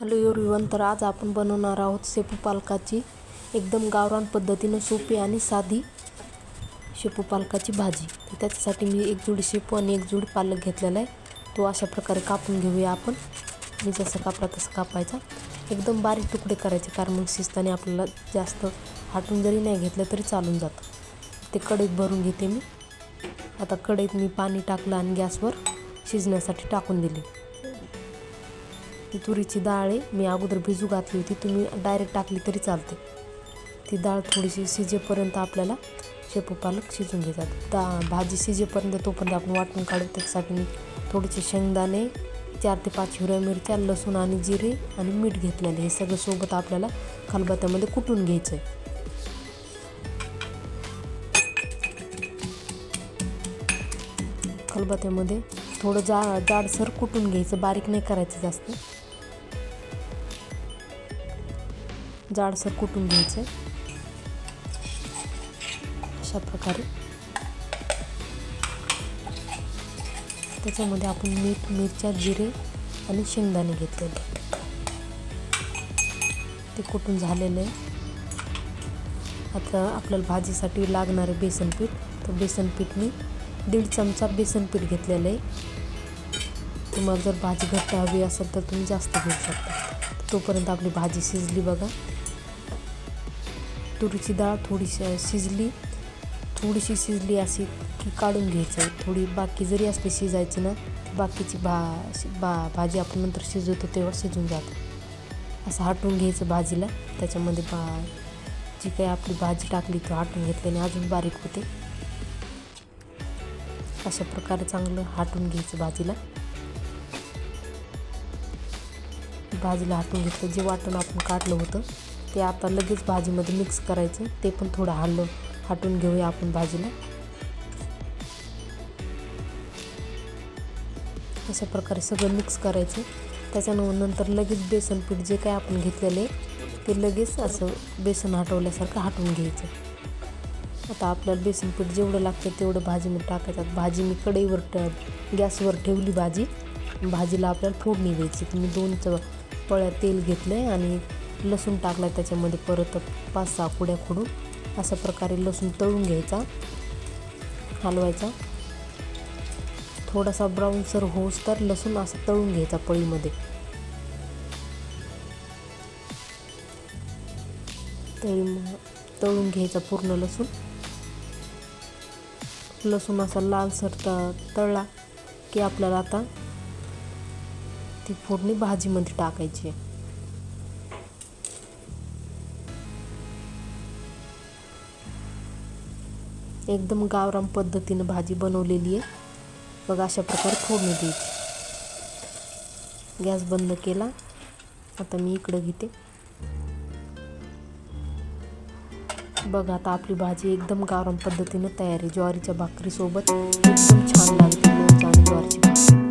Hello everyone तर आज आपण बनवणार आहोत शेपू पालकाची एकदम गावरान पद्धतीनं सोपी आणि साधी शेपू पालकाची भाजी. तर त्याच्यासाठी मी एक जोडी शेपू आणि एक जोडी पालक घेतलेला आहे. तो अशा प्रकारे कापून घेऊया आपण. मी जसं कापला तसं कापायचा. एकदम बारीक तुकडे करायचे कारण मग शिजताना आपल्याला जास्त हाटून जरी नाही घेतलं तरी चालून जातं. ते कढईत भरून घेते मी. आता कढईत मी पाणी टाकलं आणि गॅसवर शिजण्यासाठी टाकून दिले. ती तुरीची डाळ आहे. मी अगोदर भिजू घातली होती. तुम्ही डायरेक्ट टाकली तरी चालते. ती डाळ थोडीशी शिजेपर्यंत आपल्याला शेपू पालक शिजून घेतात. दा भाजी शिजेपर्यंत तोपर्यंत आपण वाटून काढू. त्याच्यासाठी मी थोडेसे शेंगदाणे चार ते पाच हिरव्या मिरच्या लसूण आणि जिरे आणि मीठ घेतलेले हे सगळं सोबत आपल्याला खलबत्त्यामध्ये कुटून घ्यायचं आहे खलबत्त्यामध्ये थोडं जा जाडसर कुटून घ्यायचं. बारीक नाही करायचं जास्त. जाडसर कुटून घ्यायचं अशा प्रकारे. त्याच्यामध्ये आपण मीठ मिरच्या जिरे आणि शेंगदाणे घेतलेले ते कुटून झालेलं आहे. आता आपल्याला भाजीसाठी लागणारे बेसन पीठ तर बेसन पीठ मी दीड चमचा बेसन पीठ घेतलेलं आहे. तुम्हाला जर भाजी घट्ट हवी असेल तर तुम्ही जास्त घेऊ शकता. तोपर्यंत आपली भाजी शिजली बघा. तुरीची डाळ थोडीशी शिजली. थोडीशी शिजली अशी की काढून घ्यायचं. आहे थोडी बाकी जरी असली शिजायची ना बाकीची भा बा भाजी आपण नंतर शिजवतो तेव्हा शिजून जातं. असं हटवून घ्यायचं भाजीला. त्याच्यामध्ये बा जी काही आपली भाजी टाकली तो हाटून घेतल्याने अजून बारीक होते. अशा प्रकारे चांगलं हाटून घ्यायचं भाजीला. भाजीला हाटून घेतलं जे वाटण आपण काढलं होतं ते आता लगेच भाजीमध्ये मिक्स करायचं. ते पण थोडं हलव हाटून घेऊया आपण भाजीला. अशा प्रकारे सगळं मिक्स करायचं. त्याच्यानंतर लगेच बेसन पीठ जे काय आपण घेतलेलं आहे ते लगेच असं बेसन हटवल्यासारखं हटवून घ्यायचं. आता आपल्याला बेसन पीठ जेवढं लागतं तेवढं भाजीमध्ये टाकायचं. भाजी मी कढईवर ट गॅसवर ठेवली भाजी. भाजीला आपल्याला फोडणी द्यायची. तुम्ही दोन च पळ्या तेल घेतलं आहे आणि लसूण टाकला त्याच्यामध्ये परत पाच सहा कुड्या खोडून. अशा प्रकारे लसूण तळून घ्यायचा हलवायचा. थोडासा ब्राऊनसर होस तर लसूण असं तळून घ्यायचा पळीमध्ये. तळी तळून घ्यायचा पूर्ण लसूण. लसूण असा लालसर त तळला की आपल्याला आता ती फोडणी भाजीमध्ये टाकायची आहे. एकदम गावराम पद्धतीनं भाजी बनवलेली आहे. बघा अशा प्रकारे फोडणी द्यायची. गॅस बंद केला. आता मी इकडं घेते. बघा आता आपली भाजी एकदम गावराम पद्धतीनं तयार आहे. ज्वारीच्या भाकरीसोबत एकदम छान लागते. ज्वारीची भाकरी.